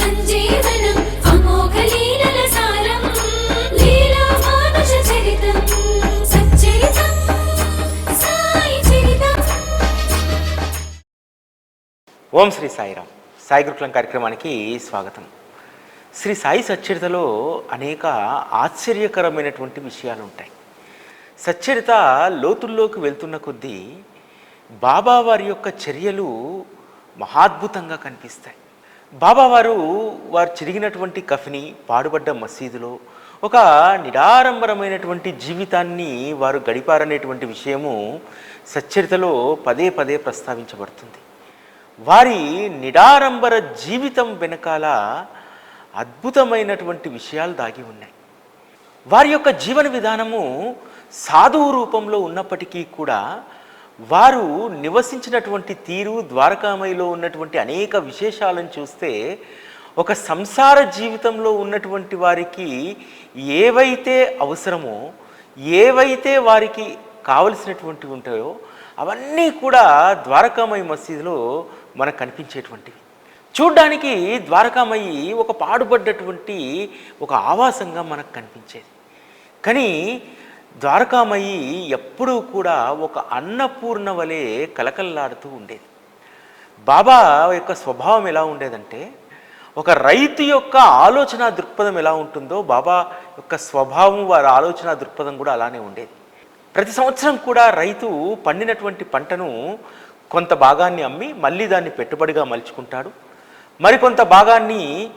సంజీవనం అమోఘ లీలల సారం లీలా మానుష చరితం సచ్చరితం సాయి చరితం. ఓం శ్రీ సాయిరామ్. సాయి గురుకులం కార్యక్రమానికి స్వాగతం. శ్రీ సాయి సచ్చరితలో అనేక ఆశ్చర్యకరమైనటువంటి విషయాలు ఉంటాయి సచ్చరిత లోతుల్లోకి వెళ్తున్న కొద్దీ బాబా వారి యొక్క చర్యలు మహాద్భుతంగా కనిపిస్తాయి. బాబావారు వారు చిరిగినటువంటి కఫిని పాడుబడ్డ మసీదులో ఒక నిడారంభరమైనటువంటి జీవితాన్ని వారు గడిపారనేటువంటి విషయము సచ్చరితలో పదే పదే ప్రస్తావించబడుతుంది. వారి నిడారంబర జీవితం వెనకాల అద్భుతమైనటువంటి విషయాలు దాగి ఉన్నాయి. వారి యొక్క జీవన విధానము సాధువు రూపంలో ఉన్నప్పటికీ కూడా వారు నివసించినటువంటి తీరు ద్వారకామయిలో ఉన్నటువంటి అనేక విశేషాలను చూస్తే ఒక సంసార జీవితంలో ఉన్నటువంటి వారికి ఏవైతే అవసరమో ఏవైతే వారికి కావలసినటువంటి ఉంటాయో అవన్నీ కూడా ద్వారకామయి మసీదులో మనకు కనిపించేటువంటివి. చూడ్డానికి ద్వారకామయి ఒక పాడుపడ్డటువంటి ఒక ఆవాసంగా మనకు కనిపించేది. కానీ ద్వారకామయ్యి ఎప్పుడూ కూడా ఒక అన్నపూర్ణ వలె కలకల్లాడుతూ ఉండేది. బాబా యొక్క స్వభావం ఎలా ఉండేదంటే ఒక రైతు యొక్క ఆలోచన దృక్పథం ఎలా ఉంటుందో బాబా యొక్క స్వభావం వారి ఆలోచన దృక్పథం కూడా అలానే ఉండేది. ప్రతి సంవత్సరం కూడా రైతు పండినటువంటి పంటను కొంత భాగాన్ని అమ్మి మళ్ళీ దాన్ని పెట్టుబడిగా మలుచుకుంటాడు. మరికొంత భాగాన్ని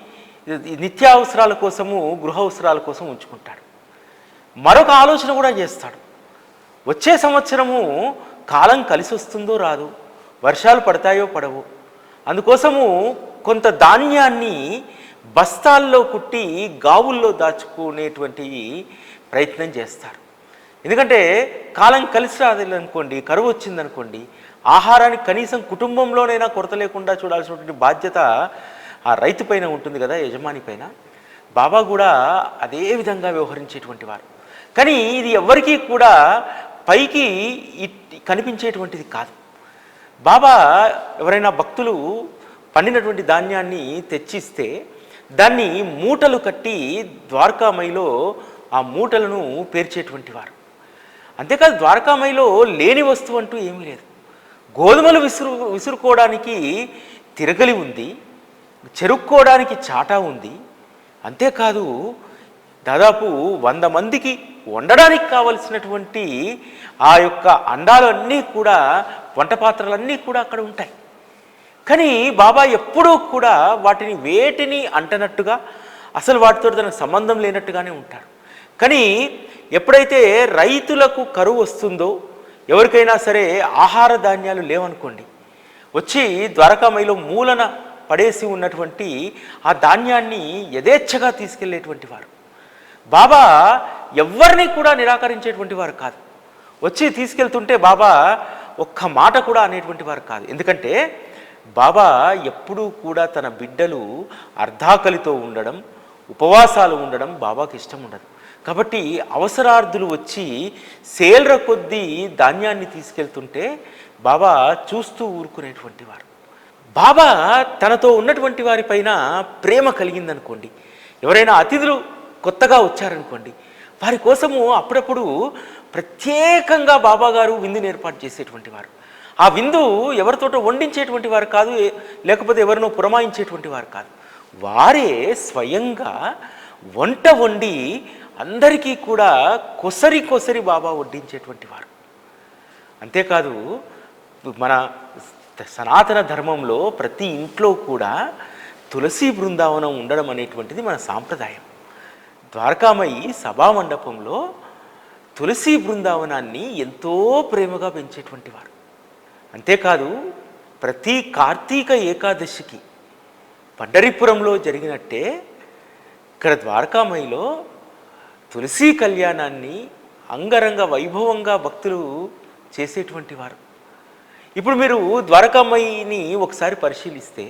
నిత్యావసరాల కోసము గృహ అవసరాల కోసం ఉంచుకుంటాడు. మరొక ఆలోచన కూడా చేస్తాడు. వచ్చే సంవత్సరము కాలం కలిసి వస్తుందో రాదు వర్షాలు పడతాయో పడవు అందుకోసము కొంత ధాన్యాన్ని బస్తాల్లో కుట్టి గావుల్లో దాచుకునేటువంటి ప్రయత్నం చేస్తారు ఎందుకంటే కాలం కలిసి రాదనుకోండి కరువు వచ్చిందనుకోండి ఆహారానికి కనీసం కుటుంబంలోనైనా కొరత లేకుండా చూడాల్సినటువంటి బాధ్యత ఆ రైతు పైన ఉంటుంది కదా యజమాని పైన. బాబా కూడా అదే విధంగా వ్యవహరించేటువంటి వారు. కానీ ఇది ఎవరికీ కూడా పైకి ఇట్- కనిపించేటువంటిది కాదు. బాబా ఎవరైనా భక్తులు పండినటువంటి ధాన్యాన్ని తెచ్చిస్తే దాన్ని మూటలు కట్టి ద్వారకామయిలో ఆ మూటలను పేర్చేటువంటి వారు. అంతేకాదు ద్వారకామయిలో లేని వస్తువు అంటూ ఏమీ లేదు. గోధుమలు విసురు విసురుకోవడానికి తిరగలి ఉంది చెరుక్కోవడానికి చాటా ఉంది. అంతేకాదు దాదాపు వంద మందికి వండడానికి కావలసినటువంటి ఆ యొక్క అండాలు అన్నీ కూడా వంట పాత్రలన్నీ కూడా అక్కడ ఉంటాయి. కానీ బాబా ఎప్పుడూ కూడా వాటిని వేటిని అంటనట్టుగా అసలు వాటితో తనకు సంబంధం లేనట్టుగానే ఉంటారు. కానీ ఎప్పుడైతే రైతులకు కరువు వస్తుందో ఎవరికైనా సరే ఆహార ధాన్యాలు లేవనుకోండి వచ్చి ద్వారకామయిలో మూలన పడేసి ఉన్నటువంటి ఆ ధాన్యాన్ని యథేచ్ఛగా తీసుకెళ్ళేటువంటి వారు. బాబా ఎవరిని కూడా నిరాకరించేటువంటి వారు కాదు. వచ్చి తీసుకెళ్తుంటే బాబా ఒక్క మాట కూడా అనేటువంటి వారు కాదు. ఎందుకంటే బాబా ఎప్పుడూ కూడా తన బిడ్డలు అర్ధాకలితో ఉండడం ఉపవాసాలు ఉండడం బాబాకి ఇష్టం ఉండదు. కాబట్టి అవసరార్థులు వచ్చి సేల్ర కొద్దీ ధాన్యాన్ని తీసుకెళ్తుంటే బాబా చూస్తూ ఊరుకునేటువంటి వారు. బాబా తనతో ఉన్నటువంటి వారిపైన ప్రేమ కలిగిందనుకోండి. ఎవరైనా అతిథులు కొత్తగా వచ్చారనుకోండి వారి కోసము అప్పుడప్పుడు ప్రత్యేకంగా బాబాగారు విందుని ఏర్పాటు చేసేటువంటి వారు. ఆ విందు ఎవరితోటో వండించేటువంటి వారు కాదు లేకపోతే ఎవరినో పురమాయించేటువంటి వారు కాదు. వారే స్వయంగా వంట వండి అందరికీ కూడా కొసరి కొసరి బాబా వడ్డించేటువంటి వారు. అంతేకాదు మన సనాతన ధర్మంలో ప్రతి ఇంట్లో కూడా తులసి బృందావనం ఉండడం అనేటువంటిది మన సాంప్రదాయం. ద్వారకామయి సభా మండపంలో తులసి బృందావనాన్ని ఎంతో ప్రేమగా పెంచేటువంటి వారు. అంతేకాదు ప్రతి కార్తీక ఏకాదశికి పండరిపురంలో జరిగినట్టే ఇక్కడ ద్వారకామయిలో తులసి కళ్యాణాన్ని అంగరంగ వైభవంగా భక్తులు చేసేటువంటి వారు. ఇప్పుడు మీరు ద్వారకామయిని ఒకసారి పరిశీలిస్తే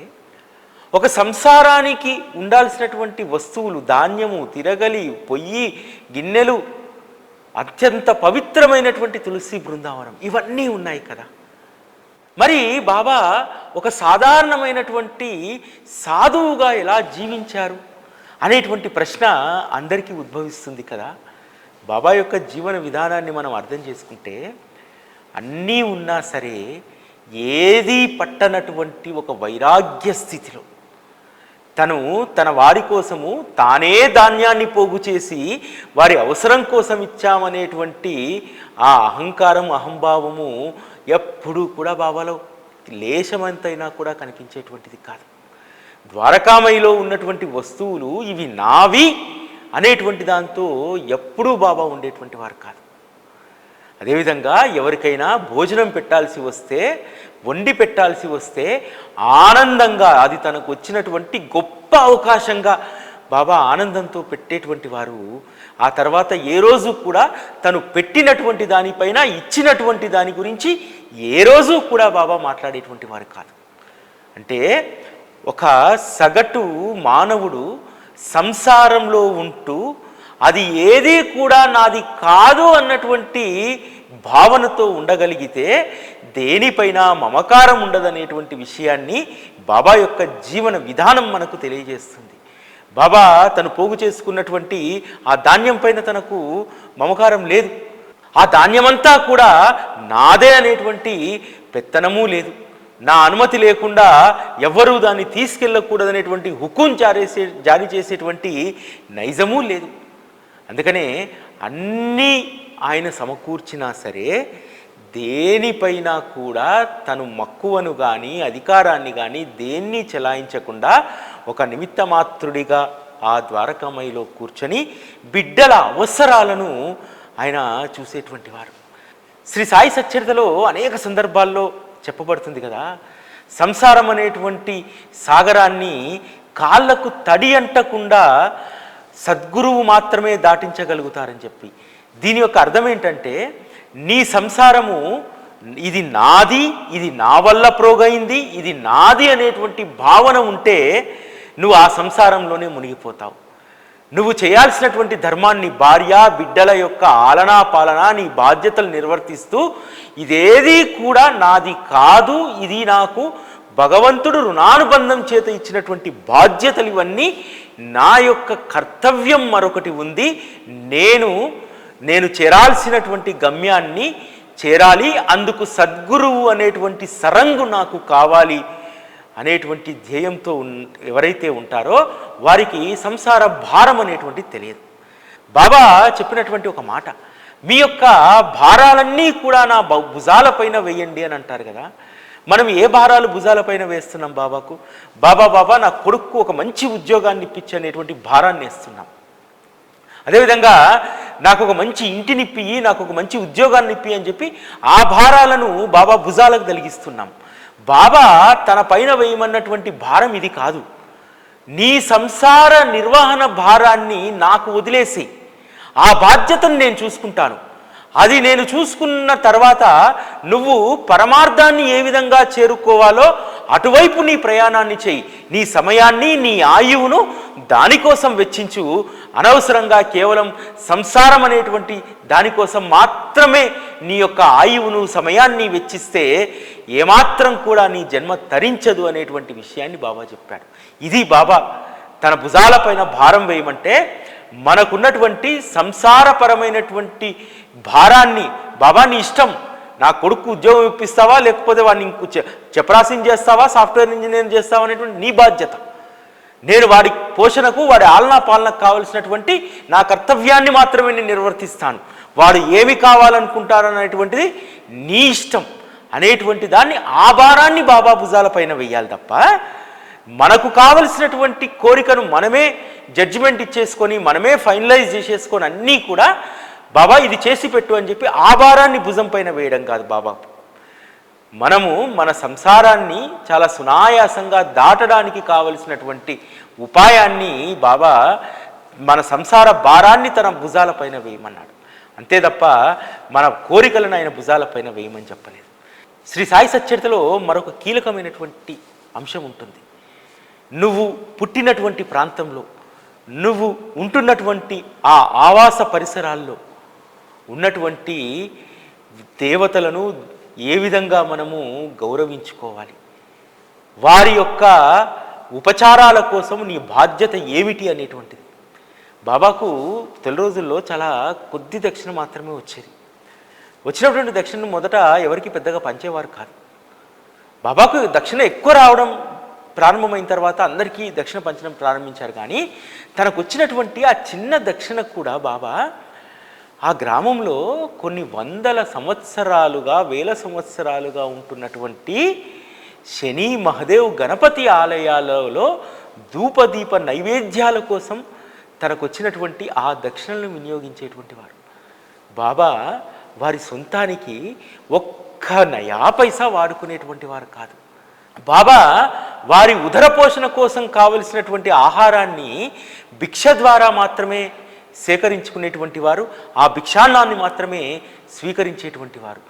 ఒక సంసారానికి ఉండాల్సినటువంటి వస్తువులు ధాన్యము తిరగలి పొయ్యి గిన్నెలు అత్యంత పవిత్రమైనటువంటి తులసి బృందావనం. ఇవన్నీ ఉన్నాయి కదా. మరి బాబా ఒక సాధారణమైనటువంటి సాధువుగా ఎలా జీవించారు అనేటువంటి ప్రశ్న అందరికీ ఉద్భవిస్తుంది కదా. బాబా యొక్క జీవన విధానాన్ని మనం అర్థం చేసుకుంటే అన్నీ ఉన్నా సరే ఏది పట్టనటువంటి ఒక వైరాగ్య స్థితిలో తను తన వారి కోసము తానే ధాన్యాన్ని పోగు చేసి వారి అవసరం కోసం ఇచ్చామనేటువంటి ఆ అహంకారం అహంభావము ఎప్పుడూ కూడా బాబాలో లేశమంతైనా కూడా కనిపించేటువంటిది కాదు. ద్వారకామయిలో ఉన్నటువంటి వస్తువులు ఇవి నావి అనేటువంటి దాంతో ఎప్పుడూ బాబా ఉండేటువంటి వారు కాదు. అదేవిధంగా ఎవరికైనా భోజనం పెట్టాల్సి వస్తే వండి పెట్టాల్సి వస్తే ఆనందంగా అది తనకు వచ్చినటువంటి గొప్ప అవకాశంగా బాబా ఆనందంతో పెట్టేటువంటి వారు ఆ తర్వాత ఏ రోజు కూడా తను పెట్టినటువంటి దానిపైన ఇచ్చినటువంటి దాని గురించి ఏ రోజు కూడా బాబా మాట్లాడేటువంటి వారు కాదు. అంటే ఒక సగటు మానవుడు సంసారంలో ఉంటూ అది ఏది కూడా నాది కాదు అన్నటువంటి భావనతో ఉండగలిగితే దేనిపైన మమకారం ఉండదనేటువంటి విషయాన్ని బాబా యొక్క జీవన విధానం మనకు తెలియజేస్తుంది. బాబా తను పోగు చేసుకున్నటువంటి ఆ ధాన్యం పైన తనకు మమకారం లేదు. ఆ ధాన్యమంతా కూడా నాదే అనేటువంటి పెత్తనము లేదు. నా అనుమతి లేకుండా ఎవ్వరూ దాన్ని తీసుకెళ్ళకూడదనేటువంటి హుకుం జారేసే జారీ చేసేటువంటి నైజమూ లేదు. అందుకనే అన్నీ ఆయన సమకూర్చినా సరే దేనిపైన కూడా తను మక్కువను కానీ అధికారాన్ని కానీ దేన్ని చెలాయించకుండా ఒక నిమిత్త మాత్రుడిగా ఆ ద్వారకామయిలో కూర్చొని బిడ్డల అవసరాలను ఆయన చూసేటువంటి వారు. శ్రీ సాయి సచ్చరితలో అనేక సందర్భాల్లో చెప్పబడుతుంది కదా సంసారం అనేటువంటి సాగరాన్ని కాళ్ళకు తడి అంటకుండా సద్గురువు మాత్రమే దాటించగలుగుతారని చెప్పి. దీని యొక్క అర్థం ఏంటంటే నీ సంసారము ఇది నాది ఇది నా వల్ల ప్రోగైంది ఇది నాది అనేటువంటి భావన ఉంటే నువ్వు ఆ సంసారంలోనే మునిగిపోతావు. నువ్వు చేయాల్సినటువంటి ధర్మాన్ని భార్య బిడ్డల యొక్క ఆలనా పాలన నీ బాధ్యతలు నిర్వర్తిస్తూ ఇదేది కూడా నాది కాదు ఇది నాకు భగవంతుడు రుణానుబంధం చేత ఇచ్చినటువంటి బాధ్యతలు ఇవన్నీ నా యొక్క కర్తవ్యం మరొకటి ఉంది. నేను నేను చేరాల్సినటువంటి గమ్యాన్ని చేరాలి అందుకు సద్గురువు అనేటువంటి సరంగు నాకు కావాలి అనేటువంటి ధ్యేయంతో ఉన్ ఎవరైతే ఉంటారో వారికి సంసార భారం అనేటువంటిది తెలియదు. బాబా చెప్పినటువంటి ఒక మాట మీ యొక్క భారాలన్నీ కూడా నా భు- భుజాలపైన వేయండి అని అంటారు కదా. మనం ఏ భారాలు భుజాలపైన వేస్తున్నాం బాబాకు? బాబా బాబా నా కొడుకు ఒక మంచి ఉద్యోగాన్ని ఇప్పించి అనేటువంటి భారాన్ని వేస్తున్నాం. అదేవిధంగా నాకు ఒక మంచి ఇంటిని ఇప్పి నాకు ఒక మంచి ఉద్యోగాన్ని ఇప్పి అని చెప్పి ఆ భారాలను బాబా భుజాలకు కలిగిస్తున్నాం బాబా తన పైన వేయమన్నటువంటి భారం ఇది కాదు. నీ సంసార నిర్వహణ భారాన్ని నాకు వదిలేసి ఆ బాధ్యతను నేను చూసుకుంటాను. అది నేను చూసుకున్న తర్వాత నువ్వు పరమార్థాన్ని ఏ విధంగా చేరుకోవాలో అటువైపు నీ ప్రయాణాన్ని చేయి. నీ సమయాన్ని నీ ఆయువును దానికోసం వెచ్చించు. అనవసరంగా కేవలం సంసారం అనేటువంటి దానికోసం మాత్రమే నీ యొక్క ఆయువును సమయాన్ని వెచ్చిస్తే ఏమాత్రం కూడా నీ జన్మ తరించదు అనేటువంటి విషయాన్ని బాబా చెప్పాడు. ఇది బాబా తన భుజాలపైన భారం వేయమంటే మనకున్నటువంటి సంసారపరమైనటువంటి భారాన్ని బాబా నీ ఇష్టం. నా కొడుకు ఉద్యోగం ఇప్పిస్తావా లేకపోతే వాడిని ఇంకో చపరాసిని చేస్తావా సాఫ్ట్వేర్ ఇంజనీర్ చేస్తావా అనేటువంటి నీ బాధ్యత. నేను వాడి పోషణకు వాడి ఆలనా పాలనకు కావలసినటువంటి నా కర్తవ్యాన్ని మాత్రమే నేను నిర్వర్తిస్తాను. వాడు ఏమి కావాలనుకుంటారనేటువంటిది నీ ఇష్టం అనేటువంటి దాన్ని ఆ భారాన్ని బాబా భుజాలపైన వెయ్యాలి తప్ప మనకు కావలసినటువంటి కోరికను మనమే జడ్జిమెంట్ ఇచ్చేసుకొని మనమే ఫైనలైజ్ చేసేసుకొని అన్నీ కూడా బాబా ఇది చేసి పెట్టు అని చెప్పి ఆ భారాన్ని భుజం పైన వేయడం కాదు బాబా. మనము మన సంసారాన్ని చాలా సునాయాసంగా దాటడానికి కావలసినటువంటి ఉపాయాన్ని బాబా మన సంసార భారాన్ని తన భుజాలపైన వేయమన్నాడు. అంతే తప్ప మన కోరికలను ఆయన భుజాలపైన వేయమని చెప్పలేదు. శ్రీ సాయి సచ్చరితలో మరొక కీలకమైనటువంటి అంశం ఉంటుంది. నువ్వు పుట్టినటువంటి ప్రాంతంలో నువ్వు ఉంటున్నటువంటి ఆ ఆవాస పరిసరాల్లో ఉన్నటువంటి దేవతలను ఏ విధంగా మనము గౌరవించుకోవాలి? వారి యొక్క ఉపచారాల కోసం నీ బాధ్యత ఏమిటి అనేటువంటిది. బాబాకు తొలి రోజుల్లో చాలా కొద్ది దక్షిణ మాత్రమే వచ్చేది. వచ్చినటువంటి దక్షిణ మొదట ఎవరికి పెద్దగా పంచేవారు కాదు. బాబాకు దక్షిణ ఎక్కువ రావడం ప్రారంభమైన తర్వాత అందరికీ దక్షిణ పంచడం ప్రారంభించారు కానీ తనకు వచ్చినటువంటి ఆ చిన్న దక్షిణ కూడా బాబా ఆ గ్రామంలో కొన్ని వందల సంవత్సరాలుగా వేల సంవత్సరాలుగా ఉంటున్నటువంటి శని మహదేవ్ గణపతి ఆలయాలలో ధూపదీప నైవేద్యాల కోసం తనకు వచ్చినటువంటి ఆ దక్షిణలను వినియోగించేటువంటి వారు. బాబా వారి సొంతానికి ఒక్క నయా పైసా వాడుకునేటువంటి వారు కాదు. బాబా వారి ఉదర పోషణ కోసం కావలసినటువంటి ఆహారాన్ని భిక్ష ద్వారా మాత్రమే సేకరించుకునేటువంటి వారు ఆ భిక్షాన్నాన్ని మాత్రమే స్వీకరించేటువంటి వారు.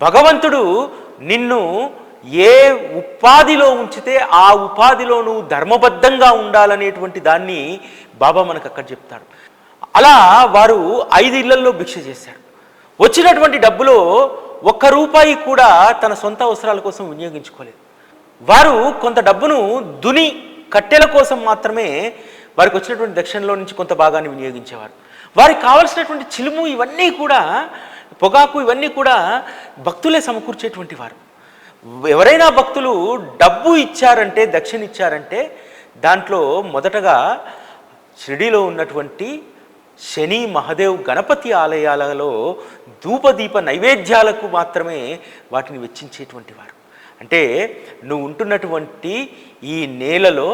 భగవంతుడు నిన్ను ఏ ఉపాధిలో ఉంచితే ఆ ఉపాధిలో నువ్వు ధర్మబద్ధంగా ఉండాలనేటువంటి దాన్ని బాబా మనకు అక్కడ చెప్తాడు. అలా వారు ఐదు ఇళ్ళలో భిక్ష చేశారు. వచ్చినటువంటి డబ్బులో ఒక్క రూపాయి కూడా తన సొంత అవసరాల కోసం వినియోగించుకోలేదు. వారు కొంత డబ్బును దుని కట్టెల కోసం మాత్రమే వారికి వచ్చినటువంటి దక్షిణలో నుంచి కొంత భాగాన్ని వినియోగించేవారు. వారికి కావలసినటువంటి చిలుము ఇవన్నీ కూడా పొగాకు ఇవన్నీ కూడా భక్తులే సమకూర్చేటువంటి వారు. ఎవరైనా భక్తులు డబ్బు ఇచ్చారంటే దక్షిణ ఇచ్చారంటే దాంట్లో మొదటగా షిరిడీలో ఉన్నటువంటి శని మహదేవ్ గణపతి ఆలయాలలో ధూపదీప నైవేద్యాలకు మాత్రమే వాటిని వెచ్చించేటువంటి వారు. అంటే నువ్వు ఉంటున్నటువంటి ఈ నేలలో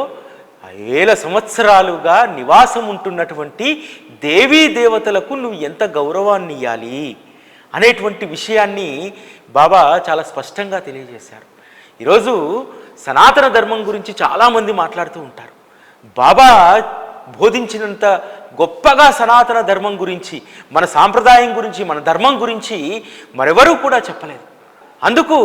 వేల సంవత్సరాలుగా నివాసం ఉంటున్నటువంటి దేవీ దేవతలకు నువ్వు ఎంత గౌరవాన్ని ఇవ్వాలి అనేటువంటి విషయాన్ని బాబా చాలా స్పష్టంగా తెలియజేశారు. ఈరోజు సనాతన ధర్మం గురించి చాలామంది మాట్లాడుతూ ఉంటారు. బాబా బోధించినంత గొప్పగా సనాతన ధర్మం గురించి మన సాంప్రదాయం గురించి మన ధర్మం గురించి మరెవరూ కూడా చెప్పలేదు. అందుకు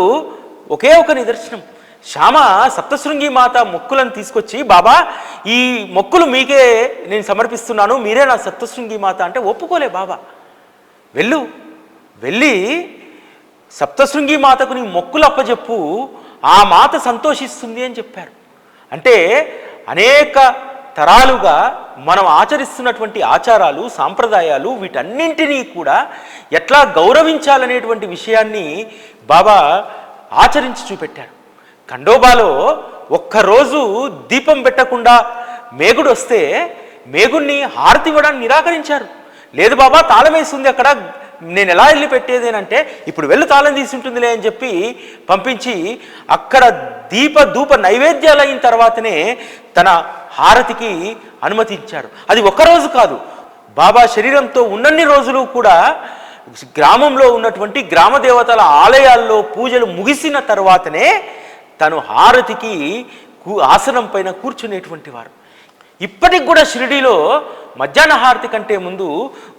ఒకే ఒక నిదర్శనం. శ్యామ సప్తశృంగి మాత మొక్కులను తీసుకొచ్చి బాబా ఈ మొక్కులు మీకే నేను సమర్పిస్తున్నాను మీరే నా సప్తశృంగి మాత. అంటే ఒప్పుకోలే బాబా. వెళ్ళు వెళ్ళి సప్తశృంగి మాతకు నీ మొక్కులు అప్పచెప్పు ఆ మాత సంతోషిస్తుంది అని చెప్పారు. అంటే అనేక తరాలుగా మనం ఆచరిస్తున్నటువంటి ఆచారాలు సాంప్రదాయాలు వీటన్నింటినీ కూడా ఎట్లా గౌరవించాలనేటువంటి విషయాన్ని బాబా ఆచరించి చూపెట్టారు. ఖండోబాలో ఒక్కరోజు దీపం పెట్టకుండా మేగుడు వస్తే మేగుణ్ణి హారతి ఇవ్వడానికి నిరాకరించారు. లేదు బాబా తాళం వేస్తుంది అక్కడ నేను ఎలా వెళ్ళి పెట్టేదేనంటే ఇప్పుడు వెళ్ళి తాళం తీసి ఉంటుందిలే అని చెప్పి పంపించి అక్కడ దీప ధూప నైవేద్యాలు అయిన తర్వాతనే తన హారతికి అనుమతించారు. అది ఒక్కరోజు కాదు బాబా శరీరంతో ఉన్నన్ని రోజులు కూడా గ్రామంలో ఉన్నటువంటి గ్రామ దేవతల ఆలయాల్లో పూజలు ముగిసిన తర్వాతనే తను హారతికి కూ ఆసనం పైన కూర్చునేటువంటి వారు. ఇప్పటికి కూడా షిరిడిలో మధ్యాహ్న హారతి కంటే ముందు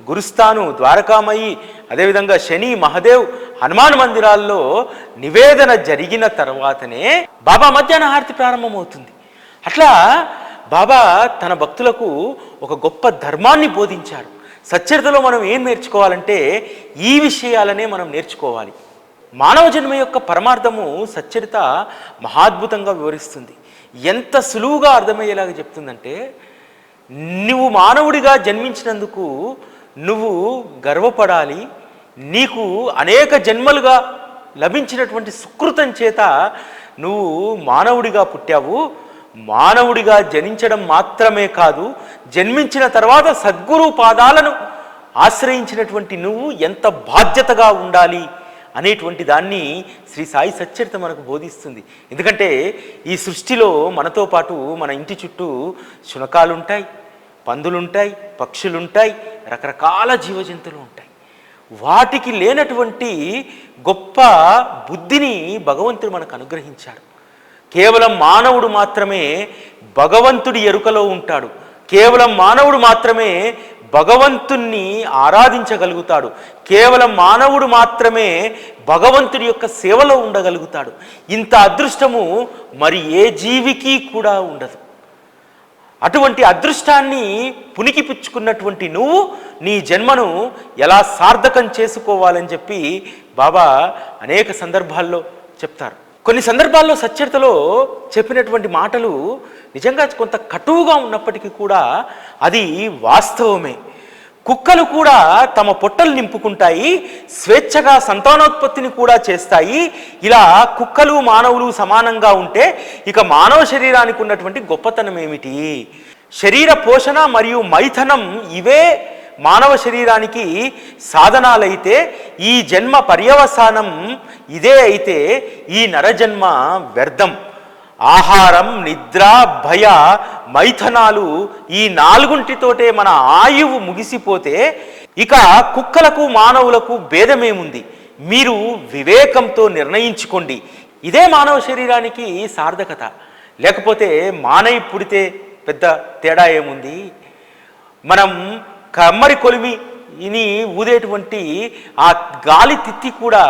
గురుస్థాను ద్వారకామయి అదేవిధంగా శని మహదేవ్ హనుమాన్ మందిరాల్లో నివేదన జరిగిన తర్వాతనే బాబా మధ్యాహ్న హారతి ప్రారంభమవుతుంది. అట్లా బాబా తన భక్తులకు ఒక గొప్ప ధర్మాన్ని బోధించారు. సచ్చరితలో మనం ఏం నేర్చుకోవాలంటే ఈ విషయాలనే మనం నేర్చుకోవాలి. మానవ జన్మ యొక్క పరమార్థము సచ్చరిత మహాద్భుతంగా వివరిస్తుంది. ఎంత సులువుగా అర్థమయ్యేలాగా చెప్తుందంటే నువ్వు మానవుడిగా జన్మించినందుకు నువ్వు గర్వపడాలి నీకు అనేక జన్మలుగా లభించినటువంటి సుకృతం చేత నువ్వు మానవుడిగా పుట్టావు. మానవుడిగా జనించడం మాత్రమే కాదు జన్మించిన తర్వాత సద్గురు పాదాలను ఆశ్రయించినటువంటి నువ్వు ఎంత బాధ్యతగా ఉండాలి? అనేటువంటి దాన్ని శ్రీ సాయి సచ్చరిత మనకు బోధిస్తుంది. ఎందుకంటే ఈ సృష్టిలో మనతో పాటు మన ఇంటి చుట్టూ శునకాలుంటాయి పందులుంటాయి పక్షులుంటాయి రకరకాల జీవజంతువులు ఉంటాయి. వాటికి లేనటువంటి గొప్ప బుద్ధిని భగవంతుడు మనకు అనుగ్రహించాడు. కేవలం మానవుడు మాత్రమే భగవంతుడి ఎరుకలో ఉంటాడు. కేవలం మానవుడు మాత్రమే భగవంతుణ్ణి ఆరాధించగలుగుతాడు. కేవలం మానవుడు మాత్రమే భగవంతుడి యొక్క సేవలో ఉండగలుగుతాడు. ఇంత అదృష్టము మరి ఏ జీవికి కూడా ఉండదు. అటువంటి అదృష్టాన్ని పుణికిపుచ్చుకున్నటువంటి నువ్వు నీ జన్మను ఎలా సార్థకం చేసుకోవాలని చెప్పి బాబా అనేక సందర్భాల్లో చెప్తారు. కొన్ని సందర్భాల్లో సచ్చరితలో చెప్పినటువంటి మాటలు నిజంగా కొంత కటువుగా ఉన్నప్పటికీ కూడా అది వాస్తవమే. కుక్కలు కూడా తమ పొట్టలు నింపుకుంటాయి స్వేచ్ఛగా సంతానోత్పత్తిని కూడా చేస్తాయి. ఇలా కుక్కలు మానవులు సమానంగా ఉంటే ఇక మానవ శరీరానికి ఉన్నటువంటి గొప్పతనం ఏమిటి? శరీర పోషణ మరియు మైథనం ఇవే మానవ శరీరానికి సాధనాలైతే ఈ జన్మ పర్యవసానం ఇదే అయితే ఈ నరజన్మ వ్యర్థం. ఆహారం నిద్ర భయ మైథనాలు ఈ నాలుగుంటితోటే మన ఆయువు ముగిసిపోతే ఇక కుక్కలకు మానవులకు భేదమేముంది? మీరు వివేకంతో నిర్ణయించుకోండి. ఇదే మానవ శరీరానికి సార్థకత. లేకపోతే మానవి పుడితే పెద్ద తేడా ఏముంది? మనం కమ్మరి కొలిమి ఇని ఊదేటువంటి ఆ గాలి తిత్తి కూడా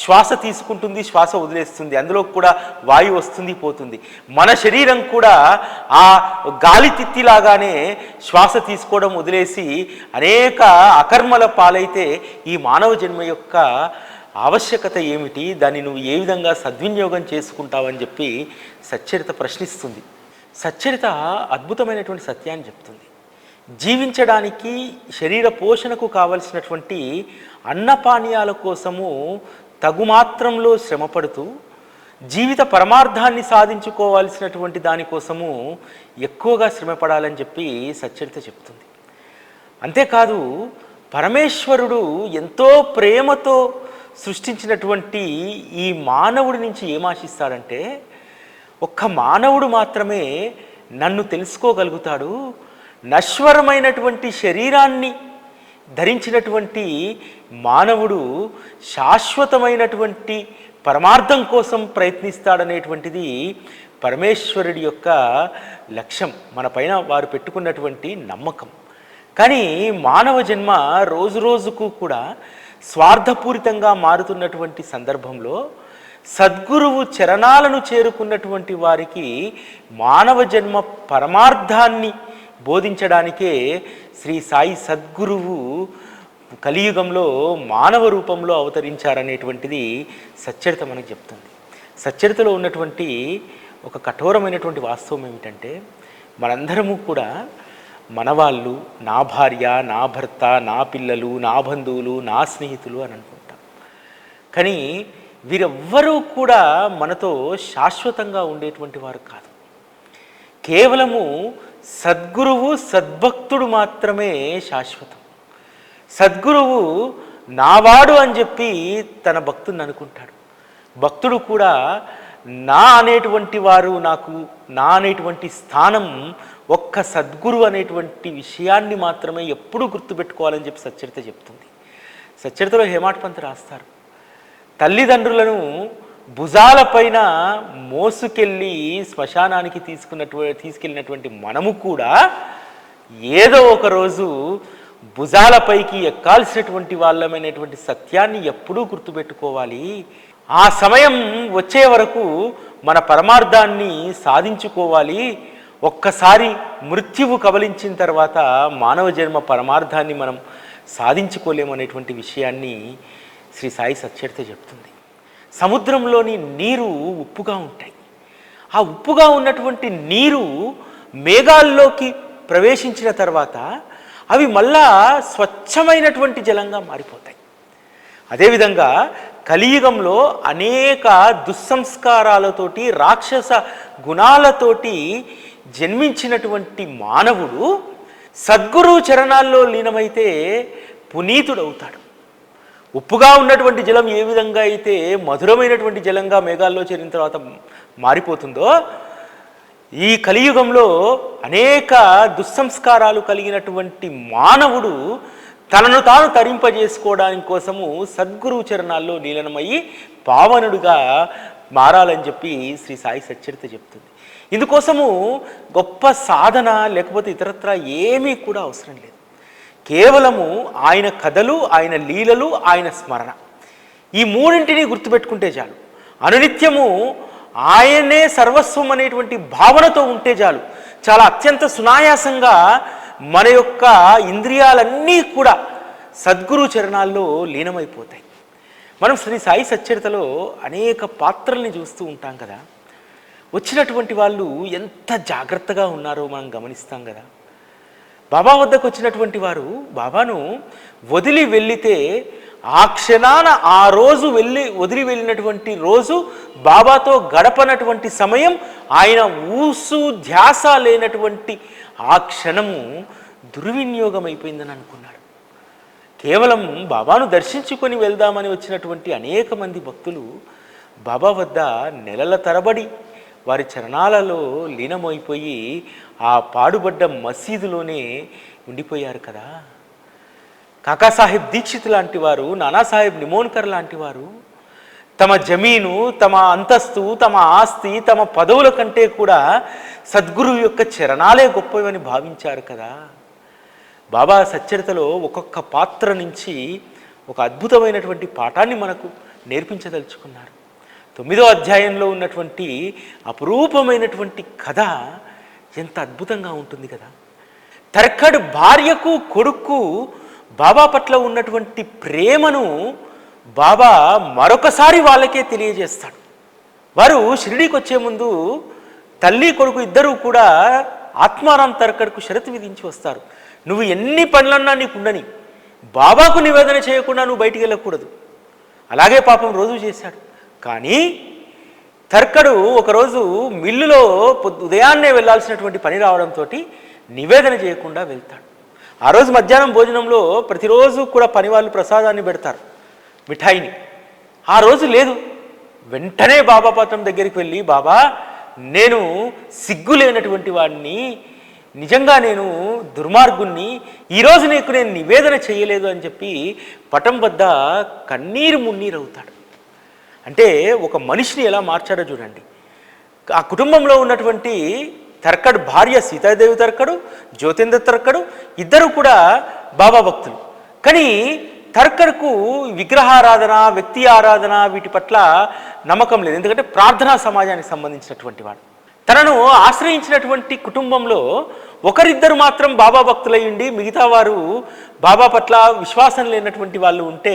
శ్వాస తీసుకుంటుంది శ్వాస వదిలేస్తుంది. అందులో కూడా వాయువు వస్తుంది పోతుంది. మన శరీరం కూడా ఆ గాలి తిత్తిలాగానే శ్వాస తీసుకోవడం వదిలేసి అనేక అకర్మల పాలైతే ఈ మానవ జన్మ యొక్క ఆవశ్యకత ఏమిటి? దాన్ని నువ్వు ఏ విధంగా సద్వినియోగం చేసుకుంటావని చెప్పి సచ్చరిత ప్రశ్నిస్తుంది. సచ్చరిత అద్భుతమైనటువంటి సత్యాన్ని చెప్తుంది. జీవించడానికి శరీర పోషణకు కావలసినటువంటి అన్నపానీయాల కోసము తగుమాత్రంలో శ్రమపడుతూ జీవిత పరమార్థాన్ని సాధించుకోవాల్సినటువంటి దానికోసము ఎక్కువగా శ్రమపడాలని చెప్పి సచ్చరిత చెప్తుంది అంతేకాదు పరమేశ్వరుడు ఎంతో ప్రేమతో సృష్టించినటువంటి ఈ మానవుడి నుంచి ఏం ఆశిస్తాడంటే ఒక్క మానవుడు మాత్రమే నన్ను తెలుసుకోగలుగుతాడు నశ్వరమైనటువంటి శరీరాన్ని ధరించినటువంటి మానవుడు శాశ్వతమైనటువంటి పరమార్థం కోసం ప్రయత్నిస్తాడనేటువంటిది పరమేశ్వరుడి యొక్క లక్ష్యం. మన పైన వారు పెట్టుకున్నటువంటి నమ్మకం. కానీ మానవ జన్మ రోజు రోజుకు కూడా స్వార్థపూరితంగా మారుతున్నటువంటి సందర్భంలో సద్గురువు చరణాలను చేరుకున్నటువంటి వారికి మానవ జన్మ పరమార్థాన్ని బోధించడానికే శ్రీ సాయి సద్గురువు కలియుగంలో మానవ రూపంలో అవతరించారనేటువంటిది సచ్చరిత మనకు చెప్తుంది. సచ్చరితలో ఉన్నటువంటి ఒక కఠోరమైనటువంటి వాస్తవం ఏమిటంటే మనందరము కూడా మన వాళ్ళు నా భార్య నా భర్త నా పిల్లలు నా బంధువులు నా స్నేహితులు అని అనుకుంటాం. కానీ వీరెవ్వరూ కూడా మనతో శాశ్వతంగా ఉండేటువంటి వారు కాదు. కేవలము సద్గురువు సద్భక్తుడు మాత్రమే శాశ్వతం. సద్గురువు నావాడు అని చెప్పి తన భక్తుని అనుకుంటాడు. భక్తుడు కూడా నా అనేటువంటి వారు నాకు నా అనేటువంటి స్థానం ఒక్క సద్గురు అనేటువంటి విషయాన్ని మాత్రమే ఎప్పుడూ గుర్తుపెట్టుకోవాలని చెప్పి సచ్చరిత చెప్తుంది. సచ్చరితలో హేమాట్ పంత్ రాస్తారు. తల్లిదండ్రులను భుజాలపైన మోసుకెళ్ళి శ్మశానానికి తీసుకున్నటువంటి తీసుకెళ్ళినటువంటి మనము కూడా ఏదో ఒక రోజు భుజాలపైకి ఎక్కాల్సినటువంటి వాళ్ళమైనటువంటి సత్యాన్ని ఎప్పుడూ గుర్తుపెట్టుకోవాలి. ఆ సమయం వచ్చే వరకు మన పరమార్థాన్ని సాధించుకోవాలి. ఒక్కసారి మృత్యువు కబలించిన తర్వాత మానవ జన్మ పరమార్థాన్ని మనం సాధించుకోలేమనేటువంటి విషయాన్ని శ్రీ సాయి సచ్చరిత చెప్తుంది. సముద్రంలోని నీరు ఉప్పుగా ఉంటాయి. ఆ ఉప్పుగా ఉన్నటువంటి నీరు మేఘాల్లోకి ప్రవేశించిన తర్వాత అవి మళ్ళా స్వచ్ఛమైనటువంటి జలంగా మారిపోతాయి. అదేవిధంగా కలియుగంలో అనేక దుస్సంస్కారాలతోటి రాక్షస గుణాలతోటి జన్మించినటువంటి మానవుడు సద్గురు చరణాల్లో లీనమైతే పునీతుడవుతాడు. ఉప్పుగా ఉన్నటువంటి జలం ఏ విధంగా అయితే మధురమైనటువంటి జలంగా మేఘాల్లో చేరిన తర్వాత మారిపోతుందో ఈ కలియుగంలో అనేక దుస్సంస్కారాలు కలిగినటువంటి మానవుడు తనను తాను తరింపజేసుకోవడానికి కోసము సద్గురు చరణాల్లో నీలనమయ్యి పావనుడుగా మారాలని చెప్పి శ్రీ సాయి సచ్చరిత చెప్తుంది. ఇందుకోసము గొప్ప సాధన లేకపోతే ఇతరత్ర ఏమీ కూడా అవసరం లేదు. కేవలము ఆయన కథలు ఆయన లీలలు ఆయన స్మరణ. ఈ మూడింటిని గుర్తుపెట్టుకుంటే చాలు. అనునిత్యము ఆయనే సర్వస్వం అనేటువంటి భావనతో ఉంటే చాలు. చాలా అత్యంత సునాయాసంగా మన యొక్క ఇంద్రియాలన్నీ కూడా సద్గురు చరణాల్లో లీనమైపోతాయి. మనం శ్రీ సాయి సచ్చరితలో అనేక పాత్రల్ని చూస్తూ ఉంటాం కదా. వచ్చినటువంటి వాళ్ళు ఎంత జాగ్రత్తగా ఉన్నారో మనం గమనిస్తాం కదా. బాబా వద్దకు వచ్చినటువంటి వారు బాబాను వదిలి వెళ్ళితే ఆ క్షణాన ఆ రోజు వెళ్ళి వదిలి వెళ్ళినటువంటి రోజు బాబాతో గడపనటువంటి సమయం ఆయన ఊసు ధ్యాస లేనటువంటి ఆ క్షణము దుర్వినియోగం అయిపోయిందని అనుకున్నాడు. కేవలం బాబాను దర్శించుకొని వెళ్దామని వచ్చినటువంటి అనేక మంది భక్తులు బాబా వద్ద నెలల తరబడి వారి చరణాలలో లీనమైపోయి ఆ పాడుబడ్డ మసీదులోనే ఉండిపోయారు కదా. కాకాసాహెబ్ దీక్షిత్ లాంటి వారు నానాసాహెబ్ నిమోన్కర్ లాంటి వారు తమ జమీను తమ అంతస్తు తమ ఆస్తి తమ పదవుల కంటే కూడా సద్గురువు యొక్క చరణాలే గొప్పవని భావించారు కదా. బాబా సచ్చరితలో ఒక్కొక్క పాత్ర నుంచి ఒక అద్భుతమైనటువంటి పాఠాన్ని మనకు నేర్పించదలుచుకున్నారు. తొమ్మిదో అధ్యాయంలో ఉన్నటువంటి అపురూపమైనటువంటి కథ ఎంత అద్భుతంగా ఉంటుంది కదా. తర్కడ్ భార్యకు కొడుకు బాబా పట్ల ఉన్నటువంటి ప్రేమను బాబా మరొకసారి వాళ్ళకే తెలియజేస్తాడు. వారు షిరిడీకి వచ్చే ముందు తల్లి కొడుకు ఇద్దరూ కూడా ఆత్మారాం తర్కడ్కు షరతు విధించి వస్తారు. నువ్వు ఎన్ని పనులన్నా నీకుండని బాబాకు నివేదన చేయకుండా నువ్వు బయటికి వెళ్ళకూడదు. అలాగే పాపం రోజు చేశాడు. కానీ తర్కడు ఒకరోజు మిల్లులో పొద్దు ఉదయాన్నే వెళ్ళాల్సినటువంటి పని రావడంతో నివేదన చేయకుండా వెళ్తాడు. ఆ రోజు మధ్యాహ్నం భోజనంలో ప్రతిరోజు కూడా పని వాళ్ళు ప్రసాదాన్ని పెడతారు మిఠాయిని. ఆ రోజు లేదు. వెంటనే బాబా పాత్రం దగ్గరికి వెళ్ళి బాబా నేను సిగ్గు లేనటువంటి వాడిని నిజంగా నేను దుర్మార్గుణ్ణి ఈరోజు నీకు నేను నివేదన చేయలేదు అని చెప్పి పటం వద్ద కన్నీరు మున్నీరు అవుతాడు అంటే ఒక మనిషిని ఎలా మార్చాడో చూడండి. ఆ కుటుంబంలో ఉన్నటువంటి తర్కడు భార్య సీతాదేవి తర్కడు జ్యోతింద్ర తర్కడు ఇద్దరు కూడా బాబా భక్తులు. కానీ తర్కర్కు విగ్రహారాధన వ్యక్తి ఆరాధన వీటి పట్ల నమ్మకం లేదు. ఎందుకంటే ప్రార్థనా సమాజానికి సంబంధించినటువంటి వాడు. తనను ఆశ్రయించినటువంటి కుటుంబంలో ఒకరిద్దరు మాత్రం బాబా భక్తులయ్యండి మిగతా వారు బాబా పట్ల విశ్వాసం లేనటువంటి వాళ్ళు ఉంటే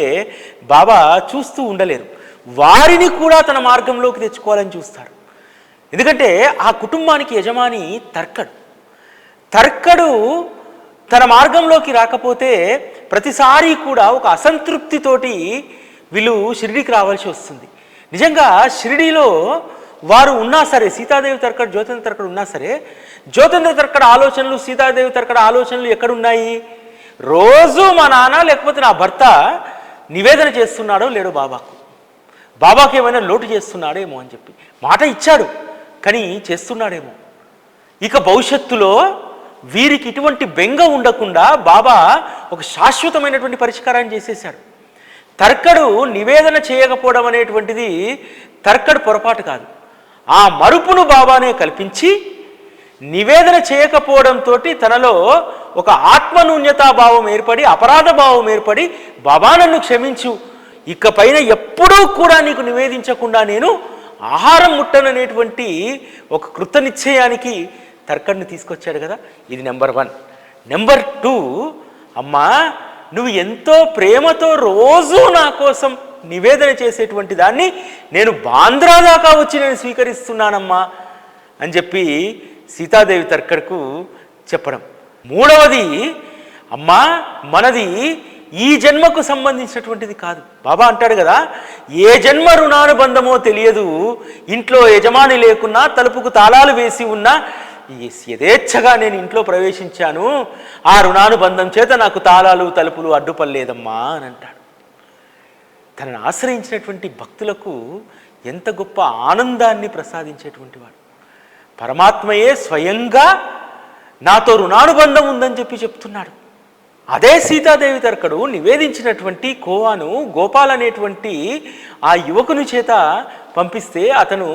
బాబా చూస్తూ ఉండలేరు. వారిని కూడా తన మార్గంలోకి తెచ్చుకోవాలని చూస్తారు. ఎందుకంటే ఆ కుటుంబానికి యజమాని తర్కడు. తర్కడు తన మార్గంలోకి రాకపోతే ప్రతిసారి కూడా ఒక అసంతృప్తితోటి వీళ్ళు షిరిడీకి రావాల్సి వస్తుంది. నిజంగా షిరిడీలో వారు ఉన్నా సరే సీతాదేవి తర్కడు జ్యోతింద్ర తర్కడు ఉన్నా సరే జ్యోతింద్ర తర్కడ ఆలోచనలు సీతాదేవి తర్కడ ఆలోచనలు ఎక్కడున్నాయి? రోజు మా నాన్న లేకపోతే నా భర్త నివేదన చేస్తున్నాడో లేడో బాబాకు. బాబాకి ఏమైనా లోటు చేస్తున్నాడేమో అని చెప్పి. మాట ఇచ్చాడు కానీ చేస్తున్నాడేమో. ఇక భవిష్యత్తులో వీరికి ఇటువంటి బెంగ ఉండకుండా బాబా ఒక శాశ్వతమైనటువంటి పరిష్కారాన్ని చేసేశాడు. తర్కడు నివేదన చేయకపోవడం అనేటువంటిది తర్కడు పొరపాటు కాదు. ఆ మరుపును బాబానే కల్పించి నివేదన చేయకపోవడంతో తనలో ఒక ఆత్మనూన్యతాభావం ఏర్పడి అపరాధ భావం ఏర్పడి బాబా నన్ను క్షమించు ఇకపైన ఎప్పుడూ కూడా నీకు నివేదించకుండా నేను ఆహారం ముట్టననేటువంటి ఒక కృత నిశ్చయానికి తర్కడ్ని తీసుకొచ్చాడు కదా? ఇది నెంబర్ వన్. నెంబర్ టూ అమ్మా నువ్వు ఎంతో ప్రేమతో రోజు నా కోసం నివేదన చేసేటువంటి దాన్ని నేను బాంద్రా దాకా వచ్చి నేను స్వీకరిస్తున్నానమ్మా అని చెప్పి సీతాదేవి తర్కడ్కు చెప్పడం. మూడవది అమ్మా మనది ఈ జన్మకు సంబంధించినటువంటిది కాదు. బాబా అంటాడు కదా ఏ జన్మ రుణానుబంధమో తెలియదు ఇంట్లో యజమాని లేకున్నా తలుపుకు తాళాలు వేసి ఉన్నా యథేచ్ఛగా నేను ఇంట్లో ప్రవేశించాను ఆ రుణానుబంధం చేత నాకు తాళాలు తలుపులు అడ్డుపడలేదమ్మా అని అంటాడు. తనను ఆశ్రయించినటువంటి భక్తులకు ఎంత గొప్ప ఆనందాన్ని ప్రసాదించేటువంటి వాడు. పరమాత్మయే స్వయంగా నాతో రుణానుబంధం ఉందని చెప్పి చెప్తున్నాడు. అదే సీతాదేవి తరకడు నివేదించినటువంటి కోవాను గోపాల్ అనేటువంటి ఆ యువకుని చేత పంపిస్తే అతను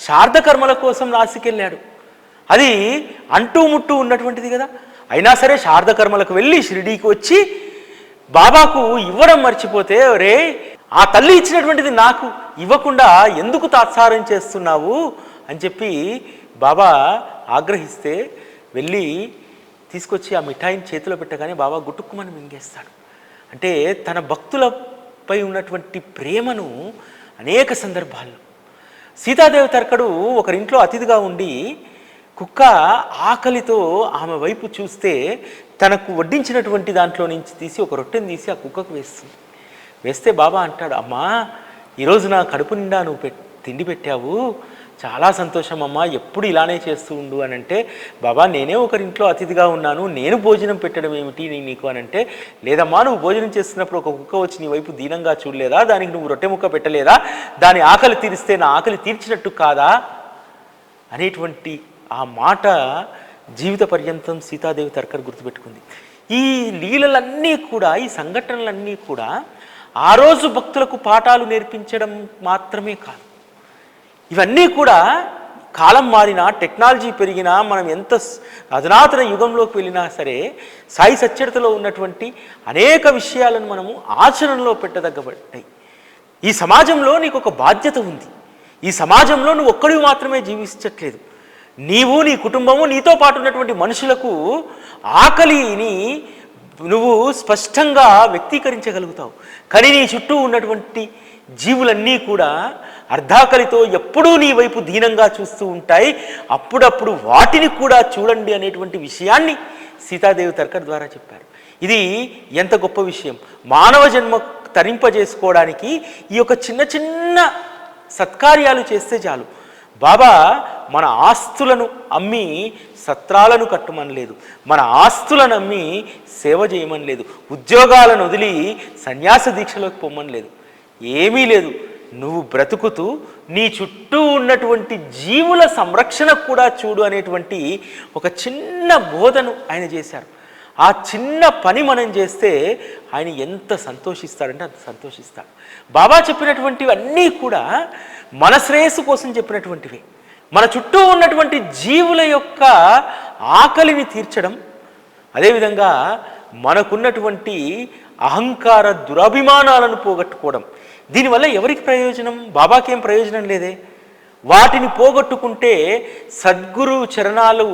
శార్ధకర్మల కోసం నాసికెళ్ళాడు అది అంటూ ముట్టు ఉన్నటువంటిది కదా. అయినా సరే శారదకర్మలకు వెళ్ళి షిరిడీకి వచ్చి బాబాకు ఇవ్వడం మర్చిపోతే రే ఆ తల్లి ఇచ్చినటువంటిది నాకు ఇవ్వకుండా ఎందుకు తాత్సారం చేస్తున్నావు? అని చెప్పి బాబా ఆగ్రహిస్తే వెళ్ళి తీసుకొచ్చి ఆ మిఠాయిని చేతిలో పెట్టగానే బాబా గుట్టుక్కుమని మింగేస్తాడు. అంటే తన భక్తులపై ఉన్నటువంటి ప్రేమను అనేక సందర్భాల్లో. సీతాదేవి తర్కడు ఒకరింట్లో అతిథిగా ఉండి కుక్క ఆకలితో ఆమె వైపు చూస్తే తనకు వడ్డించినటువంటి దాంట్లో నుంచి తీసి ఒక రొట్టెని తీసి ఆ కుక్కకు వేస్తుంది. వేస్తే బాబా అంటాడు అమ్మా ఈరోజు నా కడుపు నిండా నువ్వు పె తిండి పెట్టావు. చాలా సంతోషం అమ్మా ఎప్పుడు ఇలానే చేస్తూ ఉండు అని అంటే బాబా నేనే ఒకరింట్లో అతిథిగా ఉన్నాను నేను భోజనం పెట్టడం ఏమిటి నీ- నీకు అని అంటే లేదమ్మా నువ్వు భోజనం చేస్తున్నప్పుడు ఒక కుక్క వచ్చి నీ వైపు దీనంగా చూడలేదా? దానికి నువ్వు రొట్టె ముక్క పెట్టలేదా? దాని ఆకలి తీరిస్తే నా ఆకలి తీర్చినట్టు కాదా? అనేటువంటి ఆ మాట జీవిత పర్యంతం సీతాదేవి తర్కర్ గుర్తుపెట్టుకుంది. ఈ లీలలన్నీ కూడా ఈ సంఘటనలన్నీ కూడా ఆ రోజు భక్తులకు పాఠాలు నేర్పించడం మాత్రమే కాదు. ఇవన్నీ కూడా కాలం మారినా టెక్నాలజీ పెరిగినా మనం ఎంత అధునాతన యుగంలోకి వెళ్ళినా సరే సాయి సచ్చరితలో ఉన్నటువంటి అనేక విషయాలను మనము ఆచరణలో పెట్టదగ్గబడ్డాయి. ఈ సమాజంలో నీకు ఒక బాధ్యత ఉంది. ఈ సమాజంలో నువ్వు ఒక్కడివి మాత్రమే జీవించట్లేదు. నీవు నీ కుటుంబము నీతో పాటు ఉన్నటువంటి మనుషులకు ఆకలిని నువ్వు స్పష్టంగా వ్యక్తీకరించగలుగుతావు. కానీ నీ చుట్టూ ఉన్నటువంటి జీవులన్నీ కూడా అర్ధాకలితో ఎప్పుడూ నీ వైపు దీనంగా చూస్తూ ఉంటాయి. అప్పుడప్పుడు వాటిని కూడా చూడండి అనేటువంటి విషయాన్ని సీతాదేవి తర్కర్ ద్వారా చెప్పారు. ఇది ఎంత గొప్ప విషయం. మానవ జన్మ తరింపజేసుకోవడానికి ఈ యొక్క చిన్న చిన్న సత్కార్యాలు చేస్తే చాలు. బాబా మన ఆస్తులను అమ్మి సత్రాలను కట్టమని లేదు. మన ఆస్తులను అమ్మి సేవ చేయమని లేదు. ఉద్యోగాలను వదిలి సన్యాస దీక్షలోకి పొమ్మని లేదు. ఏమీ లేదు. నువ్వు బ్రతుకుతూ నీ చుట్టూ ఉన్నటువంటి జీవుల సంరక్షణ కూడా చూడు అనేటువంటి ఒక చిన్న బోధను ఆయన చేశారు. ఆ చిన్న పని మనం చేస్తే ఆయన ఎంత సంతోషిస్తాడంటే అంత సంతోషిస్తాడు. బాబా చెప్పినటువంటివి అన్నీ కూడా మన శ్రేయస్సు కోసం చెప్పినటువంటివి. మన చుట్టూ ఉన్నటువంటి జీవుల యొక్క ఆకలిని తీర్చడం అదేవిధంగా మనకున్నటువంటి అహంకార దురభిమానాలను పోగొట్టుకోవడం దీనివల్ల ఎవరికి ప్రయోజనం? బాబాకేం ప్రయోజనం లేదే. వాటిని పోగొట్టుకుంటే సద్గురు చరణాలు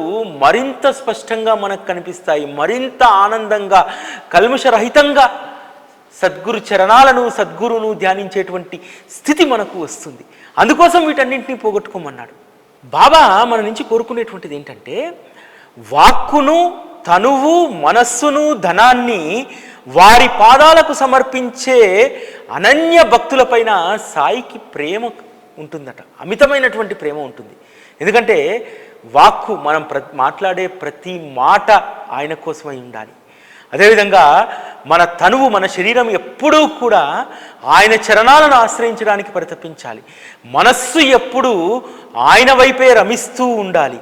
మరింత స్పష్టంగా మనకు కనిపిస్తాయి. మరింత ఆనందంగా కల్మషరహితంగా సద్గురు చరణాలను సద్గురును ధ్యానించేటువంటి స్థితి మనకు వస్తుంది. అందుకోసం వీటన్నింటినీ పోగొట్టుకోమన్నాడు. బాబా మన నుంచి కోరుకునేటువంటిది ఏంటంటే వాక్కును తనువు మనస్సును ధనాన్ని వారి పాదాలకు సమర్పించే అనన్య భక్తులపైన సాయికి ప్రేమ ఉంటుందట అమితమైనటువంటి ప్రేమ ఉంటుంది. ఎందుకంటే వాక్కు మనం ప్ర మాట్లాడే ప్రతి మాట ఆయన కోసమై ఉండాలి. అదేవిధంగా మన తనువు మన శరీరం ఎప్పుడూ కూడా ఆయన చరణాలను ఆశ్రయించడానికి పరితపించాలి. మనస్సు ఎప్పుడూ ఆయన వైపే రమిస్తూ ఉండాలి.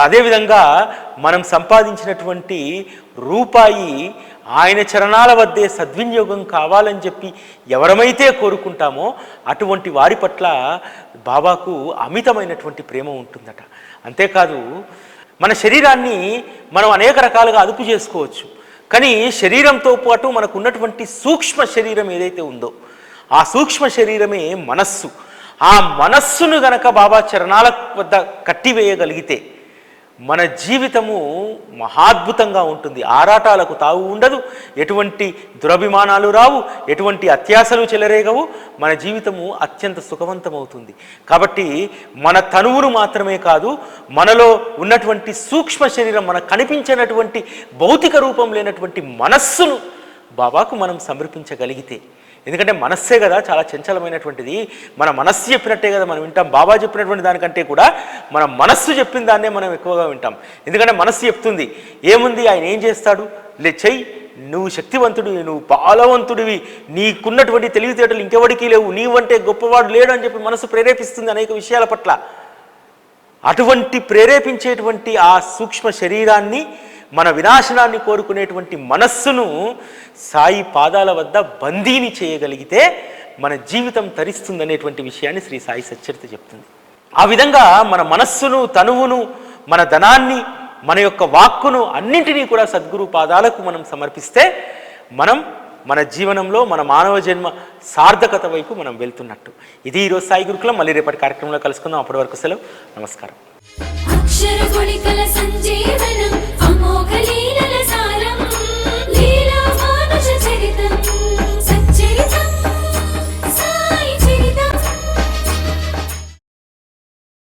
అదేవిధంగా మనం సంపాదించినటువంటి రూపాయి ఆయన చరణాల వద్దే సద్వినియోగం కావాలని చెప్పి ఎవరమైతే కోరుకుంటామో అటువంటి వారి పట్ల బాబాకు అమితమైనటువంటి ప్రేమ ఉంటుందట. అంతేకాదు మన శరీరాన్ని మనం అనేక రకాలుగా అదుపు చేసుకోవచ్చు. కానీ శరీరంతో పాటు మనకు ఉన్నటువంటి సూక్ష్మ శరీరం ఏదైతే ఉందో ఆ సూక్ష్మ శరీరమే మనస్సు. ఆ మనస్సును గనక బాబా చరణాల వద్ద కట్టివేయగలిగితే మన జీవితము మహాద్భుతంగా ఉంటుంది. ఆరాటాలకు తావు ఉండదు. ఎటువంటి దురభిమానాలు రావు. ఎటువంటి అత్యాసలు చెలరేగవు. మన జీవితము అత్యంత సుఖవంతమవుతుంది. కాబట్టి మన తనువును మాత్రమే కాదు మనలో ఉన్నటువంటి సూక్ష్మ శరీరం మనకు కనిపించినటువంటి భౌతిక రూపం లేనటువంటి మనస్సును బాబాకు మనం సమర్పించగలిగితే ఎందుకంటే మనస్సే కదా చాలా చంచలమైనటువంటిది. మన మనస్సు చెప్పినట్టే కదా మనం వింటాం. బాబా చెప్పినటువంటి దానికంటే కూడా మన మనస్సు చెప్పిన దాన్నే మనం ఎక్కువగా వింటాం. ఎందుకంటే మనస్సు చెప్తుంది. ఏముంది? ఆయన ఏం చేస్తాడు? లే చెయ్యి. నువ్వు శక్తివంతుడివి నువ్వు పాలవంతుడివి నీకున్నటువంటి తెలివితేటలు ఇంకెవడికి లేవు. నీవంటే గొప్పవాడు లేడు అని చెప్పి మనసు ప్రేరేపిస్తుంది అనేక విషయాల పట్ల. అటువంటి ప్రేరేపించేటువంటి ఆ సూక్ష్మ శరీరాన్ని మన వినాశనాన్ని కోరుకునేటువంటి మనస్సును సాయి పాదాల వద్ద బందీని చేయగలిగితే మన జీవితం తరిస్తుందనేటువంటి విషయాన్ని శ్రీ సాయి సచ్చరిత చెప్తుంది. ఆ విధంగా మన మనస్సును తనువును మన ధనాన్ని మన యొక్క వాక్కును అన్నింటినీ కూడా సద్గురు పాదాలకు మనం సమర్పిస్తే మనం మన జీవనంలో మన మానవ జన్మ సార్థకత వైపు మనం వెళ్తున్నట్టు. ఇది ఈరోజు సాయి గురుకులం. మళ్ళీ రేపటి కార్యక్రమంలో కలుసుకుందాం. అప్పటి వరకు సెలవు. నమస్కారం. అక్షర సా